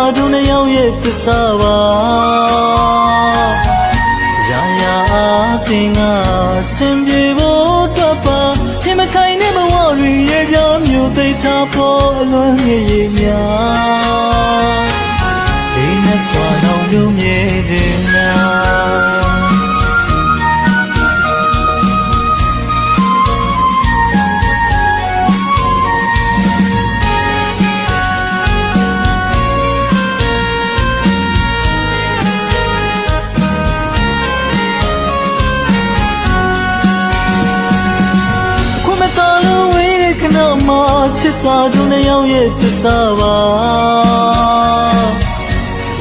မှာချစ်သာတို့နှစ်ယောက်ရဲ့သစ္စာပါရာရာအပြင်ကစင်ပြေဖို့တော့ပါချင်းမခိုင်တဲ့ဘဝတွေရဲ့ကြောင့်မြို့သိချဖို့အလွန်မြည်ရများဒီနဲ့စွာတော်မျိုးမြည် ချစ်သာတို့နှစ်ယောက်ရဲ့သစ္စာပါ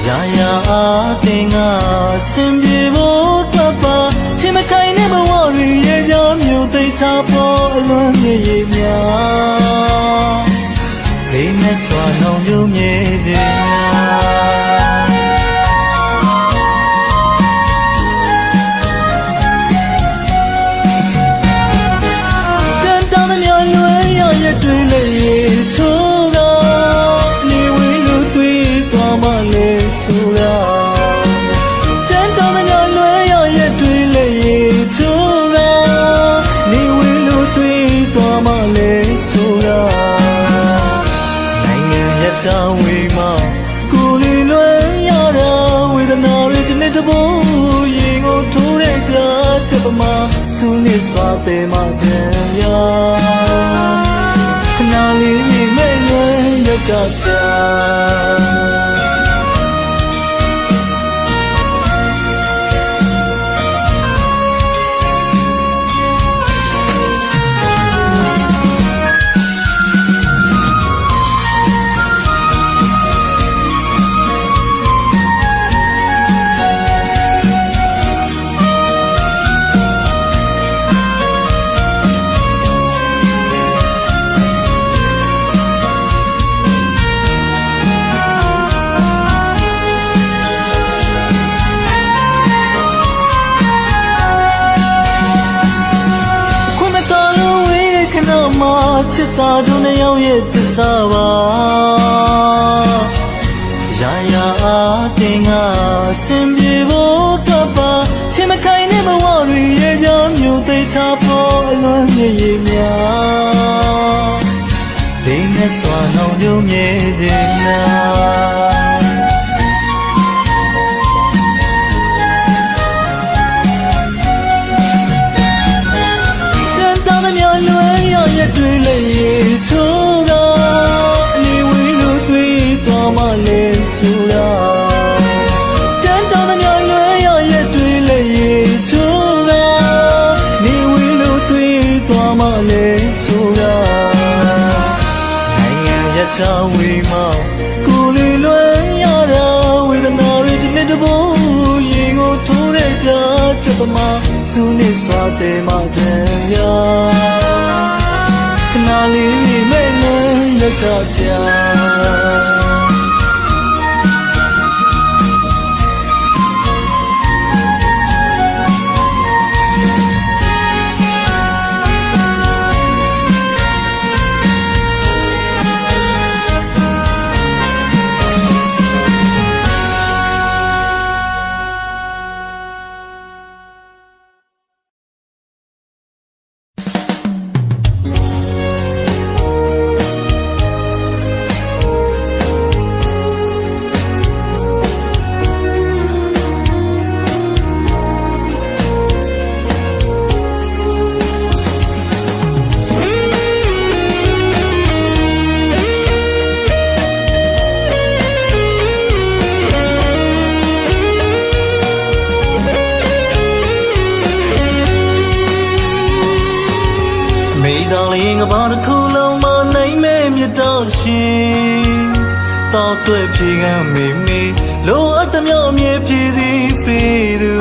ရာရာအတင်ကစင်ပြေဖို့တော့ပါချင်းမခိုင်တဲ့ဘဝတွေရဲ့ကြောင့်မြို့သိမ်းချဖို့အလွန်မြည်ရများလေးနဲ့စွာနှောင်ပြုံးမြည်ခြ မှလေဆိုရနိုင်ငံရချဝေးမှာကိုယ်လေးလွယ်ရတာဝေဒနာတွေတစ်နေ့တစ်ပုံရင်ကိုထိုးတဲ့ကြားချက်ပမာသူနဲ့စွာပေမှတန်ရခဏလေးမြင်မဲ့လွယ်ရကကြ ချစ်သာတို့နှစ်ယောက်ရဲ့သစ္စာပါရာရာအတင်ကစင်ပြေဖို့တော့ပါချင်းမခိုင်တဲ့ဘဝတွေရဲ့ကြောင့်မြို့သိမ်းချဖို့အလွန်မြည်ရများဒီနဲ့စွာနှောင်ပြုံးမြည်ခြင်းများ ဝေးမှာကိုယ်လေးလွယ်ရတာဝေဒနာတွေတစ်နေ့တစ်ပုံရင်ကိုထိုးတဲ့ကြားချက်သမားသူနဲ့စွာတယ်မှတန်ရခဏလေးမဲ့လည်းရကကြ တော်ရှင်တောက်ွယ်ဖြေကမ်းမေမေလိုအပ်သမျှအမြဲဖြည့်သည်ပေးသူ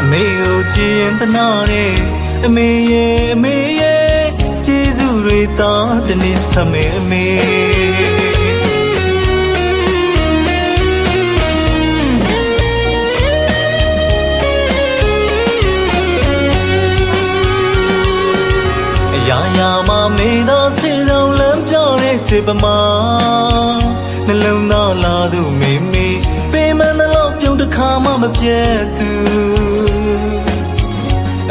အမေကိုကြည်ရင်တနာနဲ့အမေရဲ့အမေရဲ့ကျေးဇူးတွေတောင်းတနေ့ဆက်မေအမေ ပြောတဲ့ချေပမာနှလုံးသားလာသူမေမေပေမန်တော့ပြုံးတစ်ခါမှမပြတ်သူ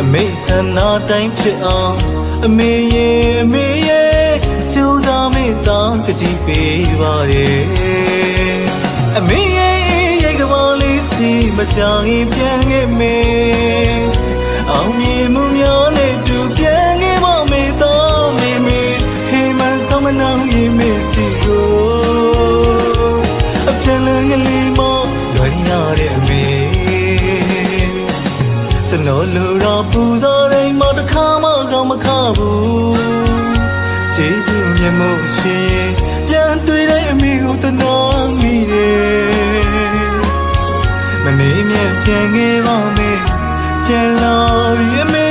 အမေဆန္ဒတိုင်းဖြစ်အောင်အမေရဲ့အမေရဲ့ကြိုးစားမေတ္တာကတိပေးပါရဲ့အမေရဲ့ရဲ့ကဘာလေးစီမကြရင်ပြန်ခဲ့မေအောင်မြင်မှုများနဲ့တူပြန်ခဲ့ပါမေတော့မေမေဟေမန်ဆောင်မနောင်ရင်မေ စီကိုအပြန်လန်းကလေးမလွယ်ရတဲ့အမေကျွန်တော်လူတော်ပူဇော်ရင်မတစ်ခါမှကောင်းမခဘူးကျေးဇူးမြတ်မို့ရှင်ပြန်တွေ့တဲ့အမိကိုတနာမိတယ်မနေမြတ်ပြန်ခဲ့ပါမယ်ပြန်လာပြီအမေ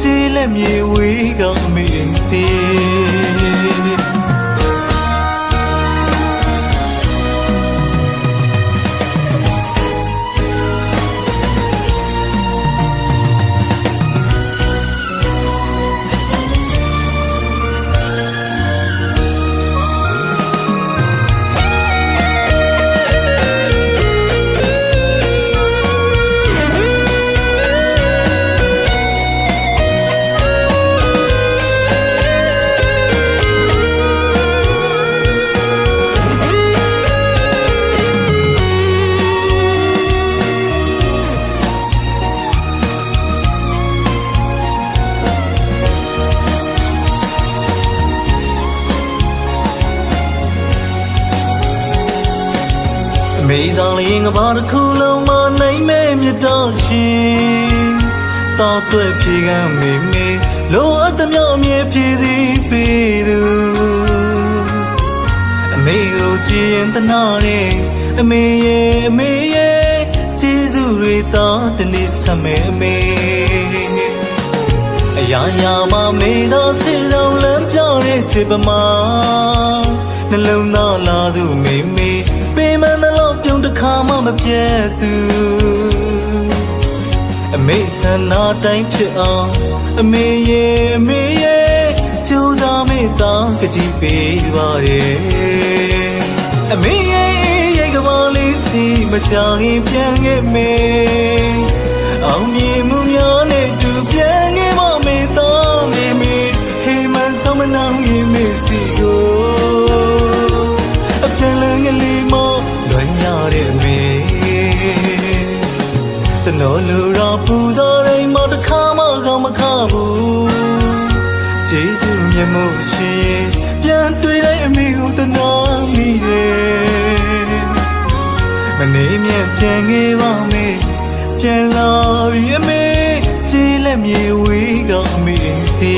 ခြေလက်မြေဝေးကအမေစီ တစ်ခုလုံးမနိုင်မဲ့မြတ်တော်ရှင်တောက်သွဲ့ဖြေကမ်းမေမေလိုအပ်သမျှအမြဲဖြည့်စည်းပေးသူအမေကိုကြည်ရင်တနာနဲ့အမေရဲ့အမေရဲ့ကျေးဇူးတွေတော့တနေ့ဆက်မဲ့အမေအရာရာမမေသောစေဆောင်လမ်းပြောတဲ့ချစ်ပမာနှလုံးသားလာသူမေမေပေမန်တော့ပြုံးတစ် ခါမှမပြတ်သူအမေဆန္ဒတိုင်းဖြစ်အောင်အမေရဲ့အမေရဲ့ကြိုးစားမေတ္တာကတိပေးပါရဲ့အမေရဲ့ရဲ့ကဘာလေးစီမကြရင်ပြန်ခဲ့မေအောင်မြင်မှုများနဲ့တူပြန်ခဲ့မမေတော့မေမေဟေမန်ဆောင်မနောင်ရင်မေစီကိုအပြန်လန်း ကလေးမလွန်ရတဲ့မေကျွန်တော်လူတော်ပူဇော်ရင်မတစ်ခါမှကောင်းမခဘူးကျေးဇူးမြတ်မို့ရှင်ပြန်တွေ့တဲ့အမိကိုတနာမိတယ်မနေမြတ်ပြန်ခဲ့ပါမေပြန်လာပြီအမေခြေလက်မြေဝေးကအမေစီ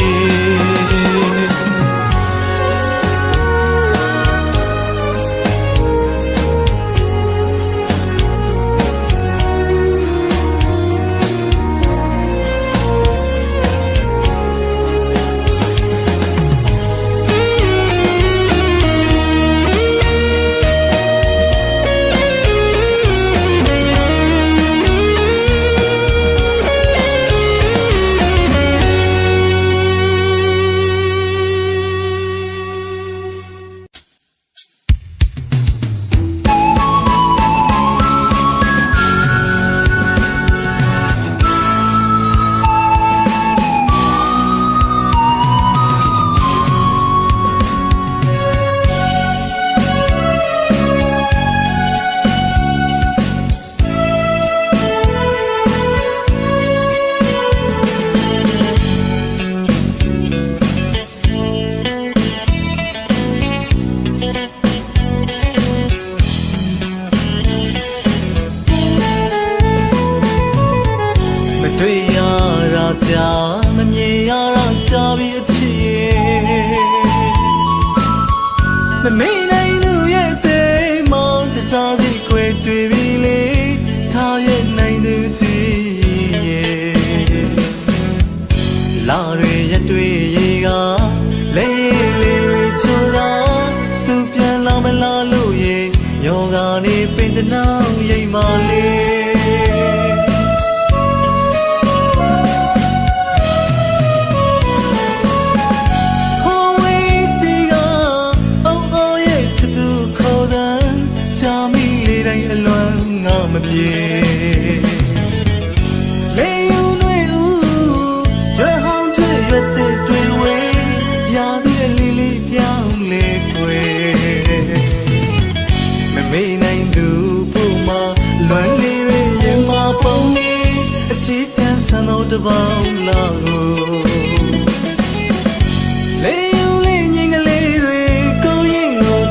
လာ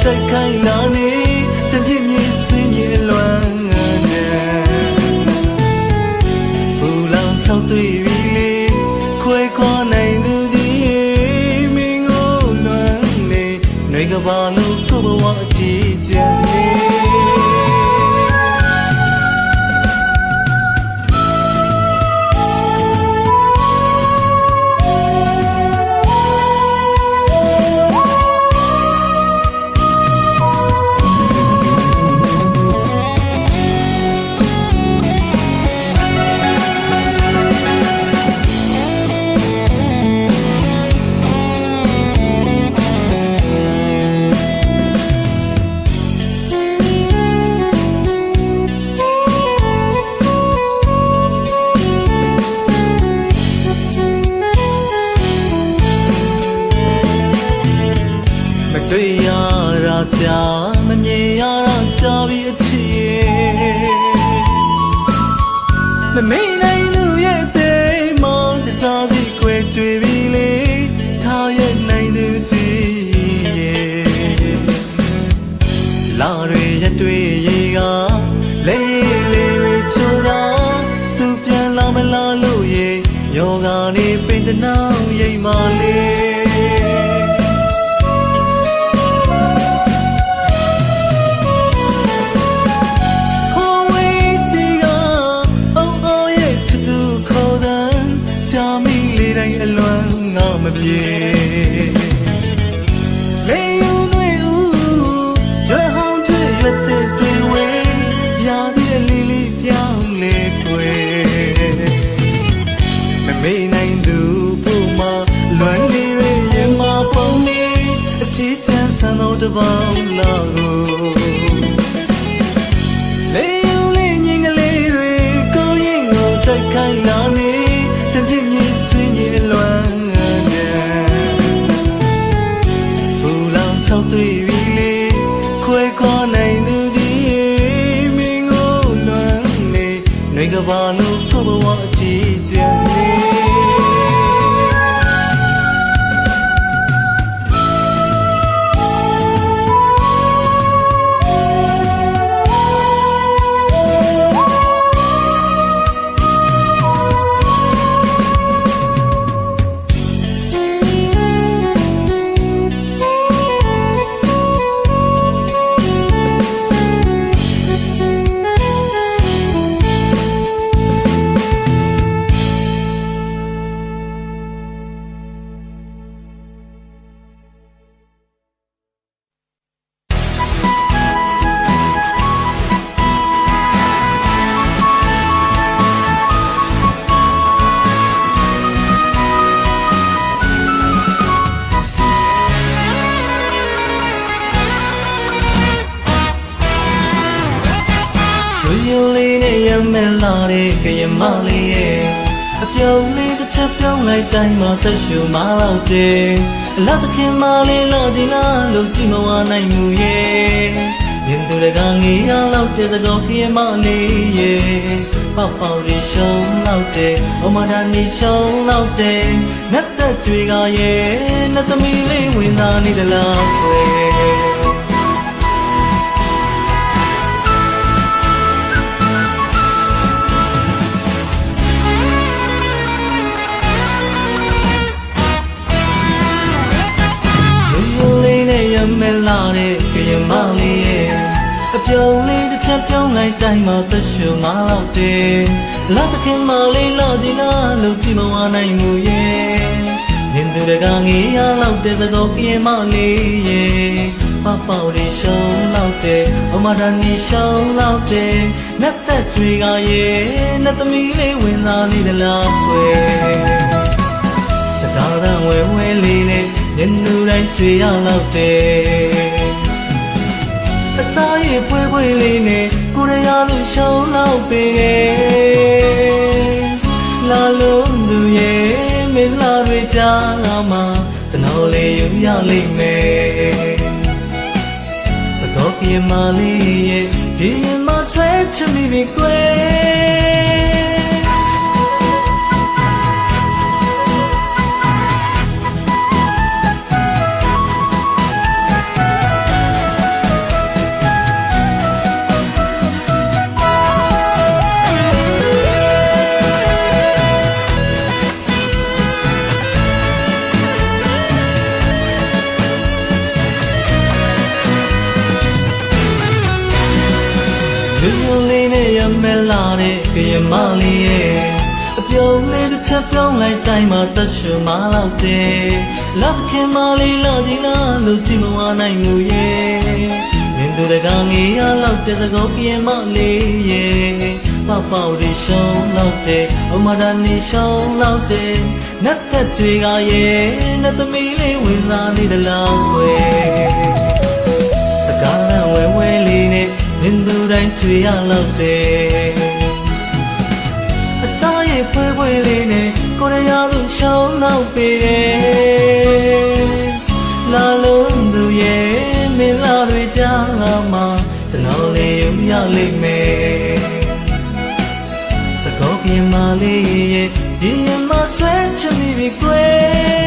ရင်ကို ရှူမလောက်တယ်အလားသခင်မလေးလာဒီလားလို့ကြည့်မဝနိုင်မှုရဲ့ရင်သူတကငေးရလောက်တဲ့သကောကရမလေးရဲ့ပေါက်ပေါက်ရီရှုံးလောက်တယ်အမဒါနီရှုံးလောက်တယ်နတ်သက်ကြွေကရဲ့နတ်သမီးလေးဝင်လာနေသလားကွ ပြုံးလေးတစ်ချက်ပြောင်းလိုက်တိုင်းမှာသက်ရှူငါလောက်တယ်လာသခင်မလေးလာကြည့်လားလို့ကြည့်မဝနိုင်မှုရဲ့နင်သူတကငေးရလောက်တဲ့သကောကရမလေးရဲ့ပပရီရှုံးလောက်တယ်အမဒါနီရှုံးလောက်တယ်နတ်သက်တွေကရဲ့နတ်သမီးလေးဝင်လာနေသလားကွယ်စကားသံဝဲဝဲလေးနဲ့ညနေတိုင်းကြွေရလောက်တယ်အ သားရည်ပွေးပွေးလေးနဲ့ကိုရရလို့ရှောင်းလောက်ပေတယ်လာလုံးသူရဲ့မင်းလာတွေကြားမှာကျွန်တော်လေးယူရလိမ့်မယ်စကောပြေမလေးရဲ့ဒီရင်မဆွဲချမိပြီကွယ် ပြောင်းလိုက်တိုင်းမှာသက်ရှင်မလောက်တယ်လက်ခင်မလေးလာကြည့်လားလို့ကြည့်မဝနိုင်ဘူးရဲ့မင်းတို့တကားငေးရလောက်တဲ့သကောကရမလေးရဲ့ပပောက်ရီရှုံးလောက်တဲ့အမဒါနေရှုံးလောက်တဲ့နတ်သက်တွေကရဲ့နတ်သမီးလေးဝင်လာနေသလားဝဲစကားလမ်းဝဲဝဲလေးနဲ့မင်းသူတိုင်းချွေရလောက်တယ်အ သားရဲ့ဖွဲဖွဲလေးနဲ့ကိုရရသူရှောင်းလောက်ပေတယ်လာလုံးသူရဲ့မင်းလာတွေကြားမှာကျွန်တော်လေးရုံရလိမ့်မယ်စကောပြင်းမလေးရဲ့ဒီမှာဆွဲချမိပြီကွယ်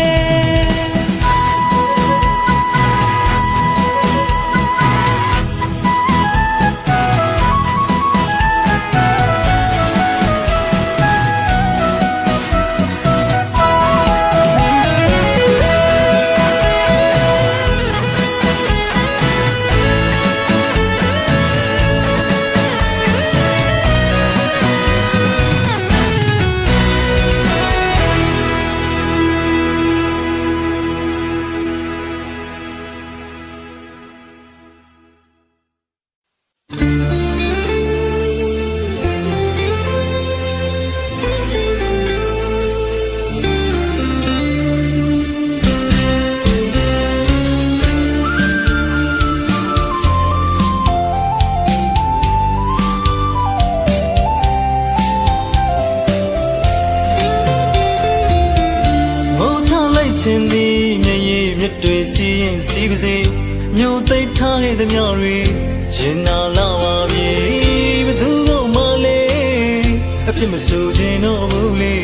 ရင်နာလာပါပြီဘသူကမှလေအဖြစ်မဆိုခြင်းတော့ဘူးလေ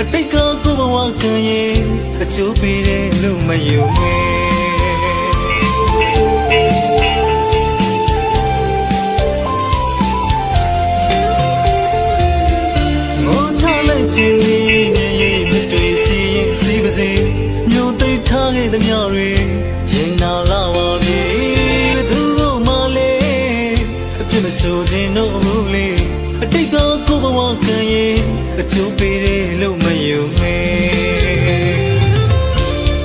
အတိတ်ကကိုဘဝခံရင်အချိုးပေးတယ်လို့မယုံမဲ အချိုးပေးတယ်လို့မယုံမဲ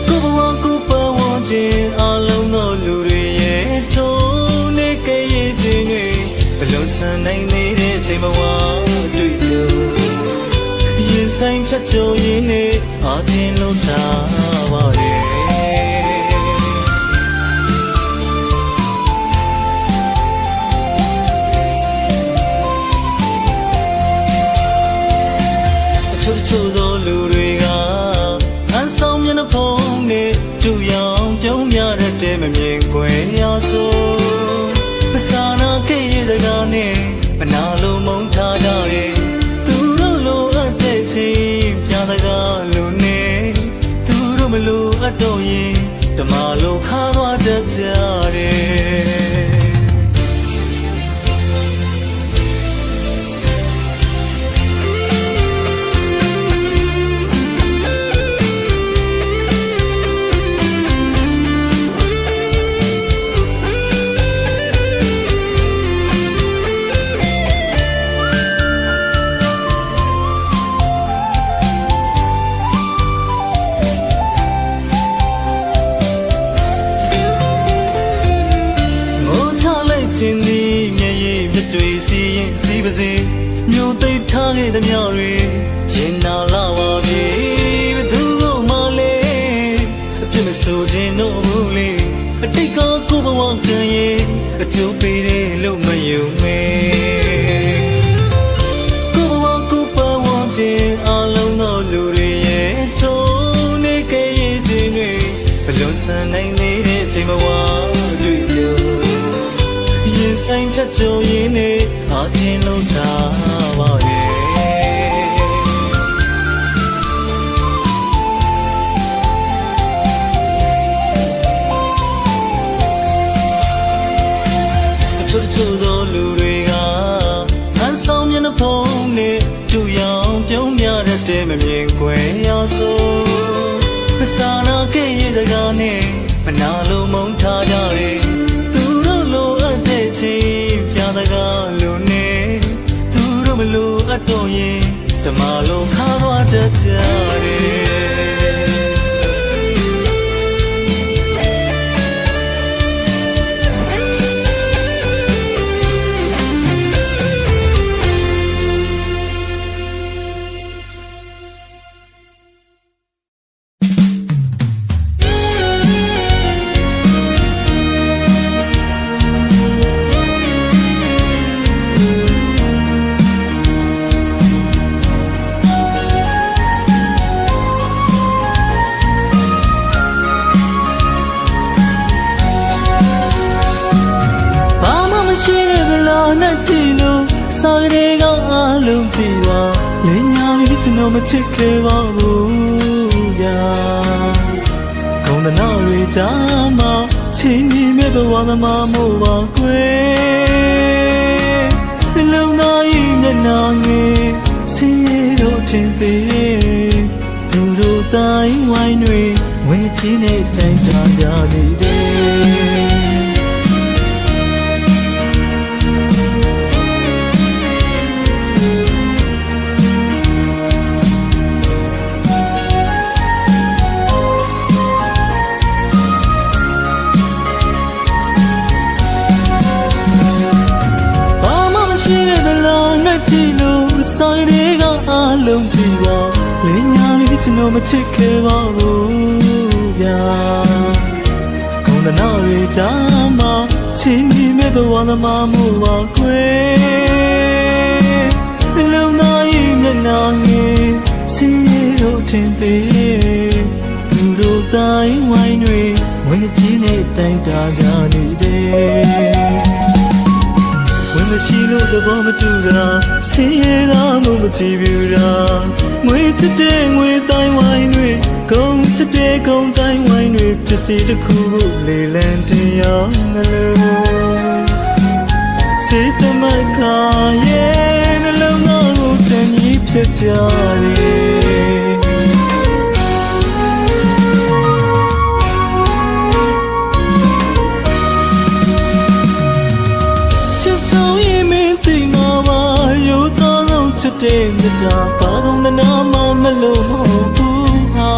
ကိုဘဝကိုပဝန်းခြင်းအလုံးသောလူတွေရဲ့ထုံးနေကြရဲ့ခြင်းတွေဘလုံးဆန်နိုင်သေးတဲ့ချိန်မဝတွေ့ကြရင်ဆိုင်ဖြတ်ကျော်ရင်းနဲ့အာတင်လို့တာ ဆိုင်ဖြတ်ကျော်ရင်းနဲ့အာတင်လုံးထားပါရဲ့အချို့ချို့သောလူတွေက ဓမ္မလုံးခါသွားတတ်ကြတယ် လောနဲ့တီလို့စာရည်ကအလုံးပြပါလင်းညာပြီးကျွန်တော်မချစ်ခဲ့ပါဘူးဗျာကုန်းတနာတွေကြားမှာချင်းကြီးမဲ့ဘဝသမားမို့ပါကွယ်နှလုံးသားကြီးမျက်နှာငယ်ဆင်းရဲတော့ထင်သေးသူတို့တိုင်းဝိုင်းတွေဝေချင်းနဲ့တိုင်တာကြနေတယ် နဲ့တီလို့ဆိုင်တွေကအားလုံးပြပါလင်းညာလေးကျွန်တော်မချစ်ခဲ့ပါဘူးဗျာခုံတနာတွေကြားမှာချင်းကြီးမဲ့ဘဝသမားမှုပါကွယ်လုံသားရင်မျက်နှာငယ်ဆင်းရဲတော့ထင်သေးသူတို့တိုင်းဝိုင်းတွေဝေကြီးနဲ့တိုင်တာကြနေတယ်ဝင် မရှိလို့သဘောမတူတာဆင်းရဲတာမှမကြည့်ဘူးတာငွေတစ်တဲ့ငွေတိုင်းဝိုင်းတွေဂုံတစ်တဲ့ဂုံတိုင်းဝိုင်းတွေပစ္စည်းတစ်ခုခုလေလံတင်ရောငလို့စေတမခါရဲ့နှလုံးသားကိုတန်ကြီးဖြစ်ကြတယ် တဲ့မြတ်တာဘာလို့မနာမမလို့မဟုတ်ဘူးဟာ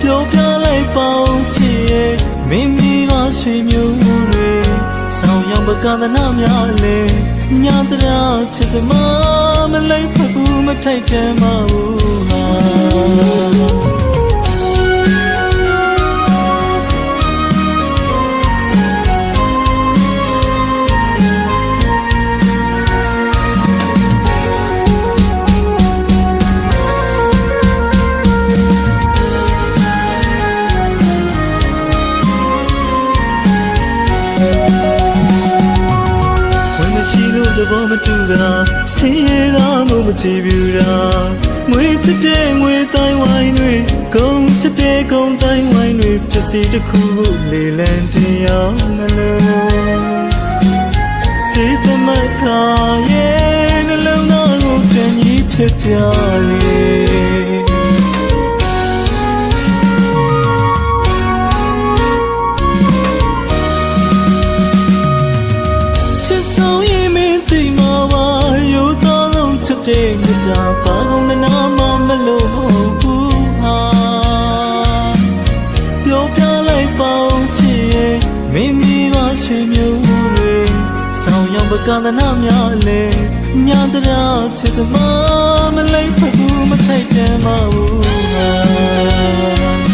ပြောပြလိုက်ပေါင်းချစ်ရဲ့မင်းမိပါဆွေမျိုးတွေဆောင်ရောက်ပကန္တနာများလေညာတရာချစ်သမားမလိုက်ဖက်ဘူးမထိုက်တယ်မဟုတ်ဟာ ဆင်းရဲတာမှမကြည့်ဘူးတာငွေတစ်တဲ့ငွေတိုင်းဝိုင်းတွေဂုံတစ်တဲ့ဂုံတိုင်းဝိုင်းတွေပစ္စည်းတစ်ခုခုလေလံတင်ရောက်မလို့စေတမခါရဲ့နှလုံးသားကိုပြန်ကြီးဖြစ်ကြလေ တဲ့မြတ်တာဘာကုန်သနာမှမလို့မဟုတ်ဘူးဟာပြောပြလိုက်ပေါင်းချစ်ရဲ့မင်းမိပါဆွေမျိုးတွေဆောင်ရောက်ပကန္တနာများလေညာတရာချစ်သမားမလိုက်ဘူးမထိုက်တယ်မဟုတ်ဟာ